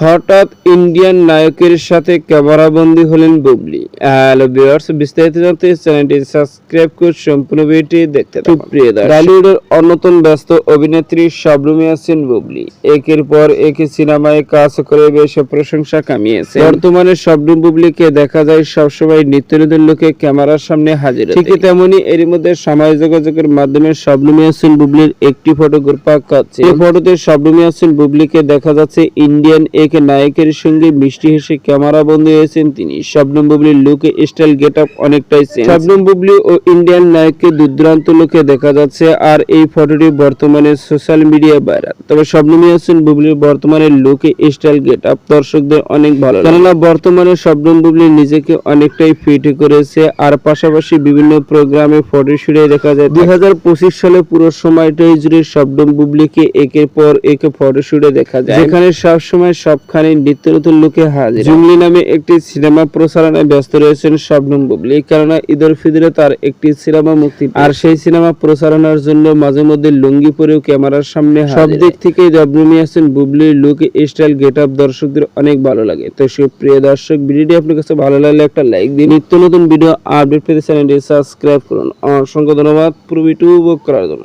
হঠাৎ ইন্ডিয়ান নায়কের সাথে ক্যামেরাবন্দি হলেন বুবলি। হ্যালো ভিউয়ার্স বিস্তারিত জানতে চ্যানেলটি সাবস্ক্রাইব করে সম্পূর্ণ ভিডিওটি দেখতে থাকুন। প্রিয় দর্শক। টলিউডের অন্যতম ব্যস্ত অভিনেত্রী শবনমী আছেন বুবলি। একের পর এক সিনেমায় কাজ করে বেশ প্রশংসা কামিয়েছে বর্তমানে শবনম বুবলিকে দেখা যায় সবসময় নিত্য নতুন লোকে ক্যামেরার সামনে হাজির ঠিক তেমনি এর মধ্যে সামাজিক যোগাযোগের মাধ্যমে শবনমী আছেন বুবলির একটি ফটোগ্রাফ কাছে এই ফটোতে শবনমী আছেন বুবলিকে দেখা যাচ্ছে ইন্ডিয়ান এক নায়কের সঙ্গে মিষ্টি হেসে ক্যামেরা বন্দী হয়েছেন তিনি। শবনম বুবলির লুক স্টাইল গেট আপ অনেকটাই চেঞ্জ। শবনম বুবলি ও ইন্ডিয়ান নায়ককে দুর্দান্ত লুকে দেখা যাচ্ছে আর এই ফটোটি বর্তমানে সোশ্যাল মিডিয়ায় ভাইরাল। তবে শবনমী হাসান বুবলির বর্তমানে লুকে স্টাইল গেট আপ দর্শকদের অনেক ভালো লাগে। কেননা বর্তমানে শবনম বুবলি নিজেকে অনেকটাই ফিট করেছে আর পাশাপাশি বিভিন্ন প্রোগ্রামে ফটো শুটে দেখা যায়। দুই হাজার পঁচিশ সালে পুরো সময়টাই জুড়ে শবনম বুবলিকে একের পর এক ফটো শুটে দেখা যায়। যেখানে সবসময় সবখানে নিত্য নতুন লোকে হাজির। জুমলি নামে একটি সিনেমা প্রচারণায় ব্যস্ত রয়েছেন শবনম বুবলি। কেননা ঈদুল ফিতরে তার একটি সিনেমা মুক্তি আর সেই সিনেমা প্রচারণার জন্য মাঝে মধ্যে লুঙ্গি পরেও ক্যামেরার সামনে সব দিক থেকে জবনমি আছেন বুবলির লুক স্টাইল গেট আপ দর্শকদের অনেক ভালো লাগে। তো সে প্রিয় দর্শক ভিডিওটি আপনার কাছে ভালো লাগলে একটা লাইক দিন। নিত্য নতুন ভিডিও আপডেট পেতে চ্যানেলটি সাবস্ক্রাইব করুন। অসংখ্য ধন্যবাদ। পুরো উপভোগ করার জন্য